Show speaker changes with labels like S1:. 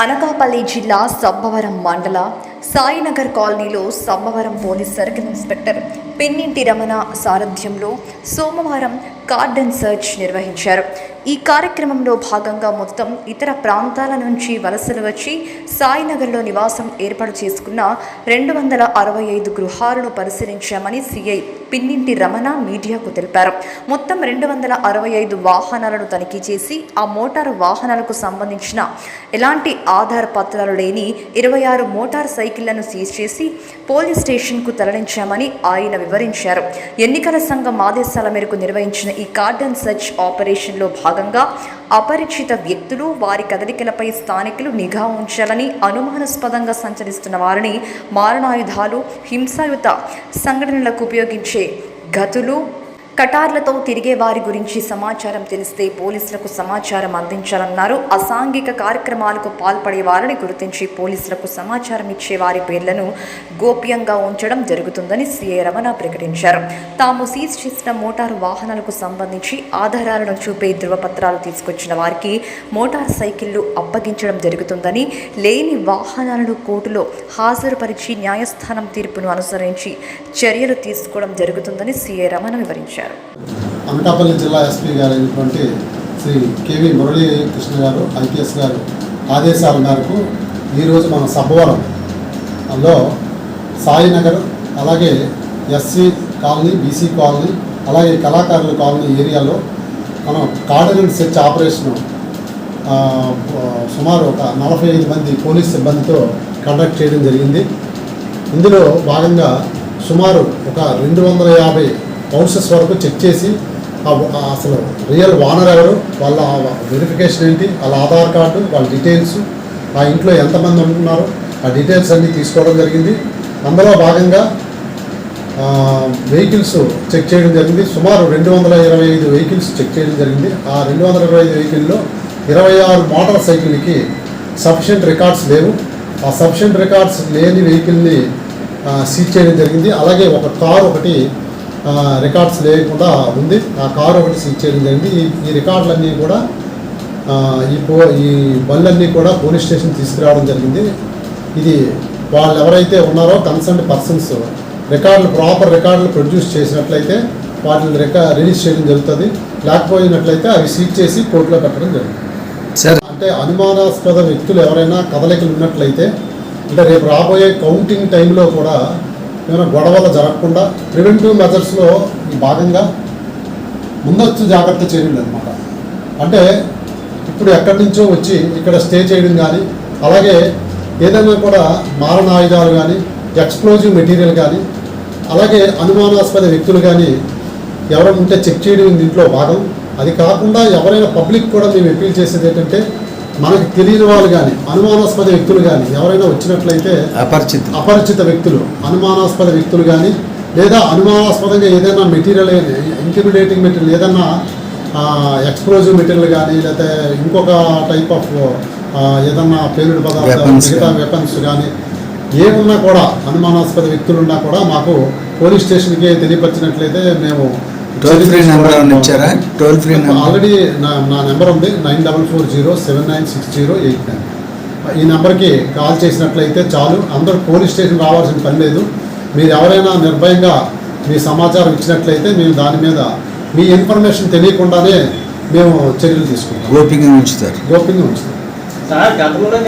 S1: అనకాపల్లి జిల్లా సబ్బవరం మండల సాయినగర్ కాలనీలో Sabbavaram police circle inspector Pinninti Ramana సారథ్యంలో సోమవారం కార్డన్ సర్చ్ నిర్వహించారు. ఈ కార్యక్రమంలో భాగంగా మొత్తం ఇతర ప్రాంతాల నుంచి వలసలు వచ్చి సాయినగర్లో నివాసం ఏర్పాటు చేసుకున్న రెండు వందల అరవై ఐదు గృహాలను పరిశీలించామని సిఐ పిన్నింటి రమణ మీడియాకు తెలిపారు. మొత్తం రెండు వందల అరవై ఐదు వాహనాలను తనిఖీ చేసి ఆ మోటారు వాహనాలకు సంబంధించిన ఎలాంటి ఆధార పత్రాలు లేని ఇరవై ఆరు మోటార్ సైకిళ్ళను సీజ్ చేసి పోలీస్ స్టేషన్కు తరలించామని ఆయన వివరించారు. ఎన్నికల సంఘం ఆదేశాల మేరకు నిర్వహించిన ఈ కార్డన్ సెర్చ్ ఆపరేషన్లో భాగంగా అపరిచిత వ్యక్తులు వారి కదలికలపై స్థానికులు నిఘా ఉంచాలని అనుమానాస్పదంగా సంచరిస్తున్న వారిని మారణాయుధాలు హింసాయుత సంఘటనలకు ఉపయోగించే గతులు కటార్లతో తిరిగే వారి గురించి సమాచారం తెలిస్తే పోలీసులకు సమాచారం అందించాలన్నారు. అసాంఘిక కార్యక్రమాలకు పాల్పడే వారిని గుర్తించి పోలీసులకు సమాచారం ఇచ్చే వారి పేర్లను గోప్యంగా ఉంచడం జరుగుతుందని సీఏ రమణ ప్రకటించారు. తాము సీజ్ చేసిన మోటారు వాహనాలకు సంబంధించి ఆధారాలను చూపే ధృవపత్రాలు తీసుకొచ్చిన వారికి మోటార్ సైకిళ్ళు అప్పగించడం జరుగుతుందని లేని వాహనాలను కోర్టులో హాజరుపరిచి న్యాయస్థానం తీర్పును అనుసరించి చర్యలు తీసుకోవడం జరుగుతుందని సీఏ రమణ వివరించారు.
S2: అనకాపల్లి జిల్లా ఎస్పీ గారు అయినటువంటి శ్రీ కేవి మురళీ కృష్ణ గారు ఐపీఎస్ గారు ఆదేశాల మేరకు ఈరోజు మన సభవరంలో సాయినగర్ అలాగే ఎస్సీ కాలనీ బీసీ కాలనీ అలాగే కళాకారుల కాలనీ ఏరియాలో మనం కార్డనెంట్ సెర్చ్ ఆపరేషన్ సుమారు ఒక నలభై ఐదు మంది పోలీస్ సిబ్బందితో కండక్ట్ చేయడం జరిగింది. ఇందులో భాగంగా సుమారు ఒక రెండు వందల యాభై హౌసెస్ వరకు చెక్ చేసి అసలు రియల్ ఓనర్ ఎవరు? వాళ్ళ వెరిఫికేషన్ ఏంటి? వాళ్ళ ఆధార్ కార్డు వాళ్ళ డీటెయిల్స్ ఆ ఇంట్లో ఎంతమంది ఉంటున్నారు? ఆ డీటెయిల్స్ అన్నీ తీసుకోవడం జరిగింది. అందులో భాగంగా వెహికల్స్ చెక్ చేయడం జరిగింది. సుమారు రెండు వందల ఇరవై ఐదు వెహికల్స్ చెక్ చేయడం జరిగింది. ఆ రెండు వందల ఇరవై ఐదు వెహికల్లో ఇరవై ఆరు మోటార్ సైకిల్కి సఫిషియంట్ రికార్డ్స్ లేవు. ఆ సఫిషియంట్ రికార్డ్స్ లేని వెహికల్ని సీజ్ చేయడం జరిగింది. అలాగే ఒక కారు ఒకటి రికార్డ్స్ లేకుండా ఉంది. ఆ కారు ఒకటి సీజ్ చేయడం జరిగింది. ఈ ఈ రికార్డులన్నీ కూడా ఈ పో ఈ బండ్లన్నీ కూడా పోలీస్ స్టేషన్ తీసుకురావడం జరిగింది. ఇది వాళ్ళు ఎవరైతే ఉన్నారో కన్సర్న్ పర్సన్స్ రికార్డులు ప్రాపర్ రికార్డులు ప్రొడ్యూస్ చేసినట్లయితే వాటిని రికా రిలీజ్ చేయడం జరుగుతుంది. లేకపోయినట్లయితే అవి సీజ్ చేసి కోర్టులో పెట్టడం జరుగుతుంది.
S3: సార్
S2: అంటే అనుమానాస్పద వ్యక్తులు ఎవరైనా కదలికలు ఉన్నట్లయితే అంటే రేపు రాబోయే కౌంటింగ్ టైంలో కూడా ఏమైనా గొడవలు జరగకుండా ప్రివెంటివ్ మెజర్స్లో ఈ భాగంగా ముందస్తు జాగ్రత్త చర్యలు అనమాట అంటే ఇప్పుడు ఎక్కడి నుంచో వచ్చి ఇక్కడ స్టే చేయడం కానీ అలాగే ఏదైనా కూడా మారణాయుధాలు కానీ ఎక్స్ప్లోజివ్ మెటీరియల్ కానీ అలాగే అనుమానాస్పద వ్యక్తులు కానీ ఎవరైనా ఉంటే చెక్ చేయడం దీంట్లో భాగం. అది కాకుండా ఎవరైనా పబ్లిక్ కూడా మేము అప్పీల్ చేసేది ఏంటంటే మనకు తెలియని వాళ్ళు కానీ అనుమానాస్పద వ్యక్తులు కానీ ఎవరైనా వచ్చినట్లయితే
S3: అపరిచితులు
S2: అపరిచిత వ్యక్తులు అనుమానాస్పద వ్యక్తులు కానీ లేదా అనుమానాస్పదంగా ఏదైనా మెటీరియల్ ఇంటిమిడేటింగ్ మెటీరియల్ ఏదైనా ఎక్స్ప్లోజివ్ మెటీరియల్ కానీ లేకపోతే ఇంకొక టైప్ ఆఫ్ ఏదన్నా పేలుడు పదార్థాలు మిగతా. వెపన్స్ కానీ ఏమున్నా కూడా అనుమానాస్పద వ్యక్తులు ఉన్నా కూడా మాకు పోలీస్ స్టేషన్కి తెలియపరిచినట్లయితే మేము
S3: టోల్ ఫ్రీ నెంబర్ ఏమైనా ఇచ్చారా? టోల్ ఫ్రీ నెంబర్
S2: ఆల్రెడీ నా నా నెంబర్ ఉంది. Nine double four zero seven nine six zero eight nine ఈ నెంబర్కి కాల్ చేసినట్లయితే చాలు. అందరూ పోలీస్ స్టేషన్ రావాల్సిన పని లేదు. మీరు ఎవరైనా నిర్భయంగా మీ సమాచారం ఇచ్చినట్లయితే మేము దాని మీద మీ ఇన్ఫర్మేషన్ తెలియకుండానే మేము చర్యలు తీసుకుంటాం.
S3: గోప్యంగా ఉంచుతారు.
S2: గోప్యంగా ఉంచుతాం.
S4: సార్ గతంలో